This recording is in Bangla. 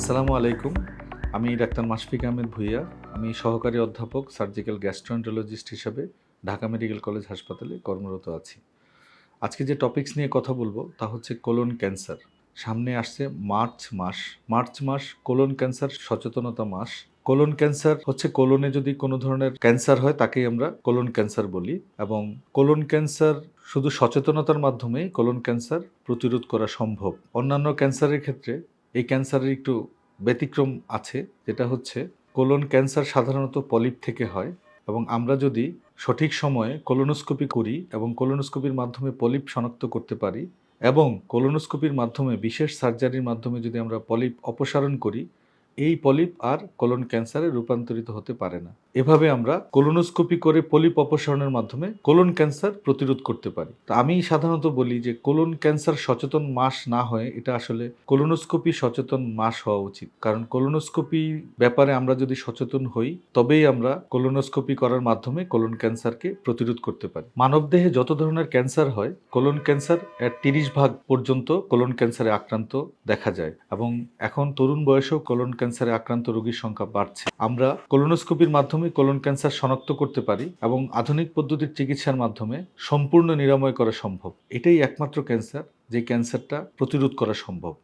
আসসালামু আলাইকুম। আমি ডাক্তার মাশফিক আহমেদ ভুইয়া। আমি সহকারী অধ্যাপক, সার্জিক্যাল গ্যাস্ট্রোএন্টারোলজিস্ট হিসাবে ঢাকা মেডিকেল কলেজ হাসপাতালে কর্মরত আছি। আজকে যে টপিকস নিয়ে কথা বলব তা হচ্ছে কোলন ক্যান্সার। সামনে আসছে মার্চ মাস। মার্চ মাস, কোলন ক্যান্সার সচেতনতা মাস। কোলন ক্যান্সার হচ্ছে কোলনে যদি কোনো ধরনের ক্যান্সার হয় তাকেই আমরা কোলন ক্যান্সার বলি এবং কোলন ক্যান্সার শুধু সচেতনতার মাধ্যমেই কোলন ক্যান্সার প্রতিরোধ করা সম্ভব। অন্যান্য ক্যান্সারের ক্ষেত্রে এই ক্যান্সারের একটু ব্যতিক্রম আছে, যেটা হচ্ছে কোলন ক্যান্সার সাধারণত পলিপ থেকে হয় এবং আমরা যদি সঠিক সময়ে কোলোনোস্কোপি করি এবং কোলোনোস্কোপির মাধ্যমে পলিপ শনাক্ত করতে পারি এবং কোলোনোস্কোপির মাধ্যমে বিশেষ সার্জারির মাধ্যমে যদি আমরা পলিপ অপসারণ করি এই পলিপ আর কোলন ক্যান্সারে রূপান্তরিত হতে পারে না। এভাবে আমরা কোলোনোস্কোপি করে পলিপ অপসারণের মাধ্যমে কোলন ক্যান্সার প্রতিরোধ করতে পারি। তো আমি সাধারণত বলি যে কোলন ক্যান্সার সচেতন মাস না হয়ে এটা আসলে কোলোনোস্কোপি সচেতন মাস হওয়া উচিত। কারণ কোলোনোস্কোপি ব্যাপারে আমরা যদি সচেতন হই, তবেই আমরা কোলোনোস্কোপি করার মাধ্যমে কোলন ক্যান্সারকে প্রতিরোধ করতে পারি। মানবদেহে যত ধরনের ক্যান্সার হয়, কোলন ক্যান্সার এর তিরিশ ভাগ পর্যন্ত কোলন ক্যান্সারে আক্রান্ত দেখা যায়। এবং এখন তরুণ বয়সেও কোলন ক্যান্সারে আক্রান্ত রোগীর সংখ্যা বাড়ছে। আমরা কোলোনোস্কোপির মাধ্যমে কোলন ক্যান্সার শনাক্ত করতে পারি এবং আধুনিক পদ্ধতির চিকিৎসার মাধ্যমে সম্পূর্ণ নিরাময় করা সম্ভব। এটাই একমাত্র ক্যান্সার যে ক্যান্সারটা প্রতিরোধ করা সম্ভব।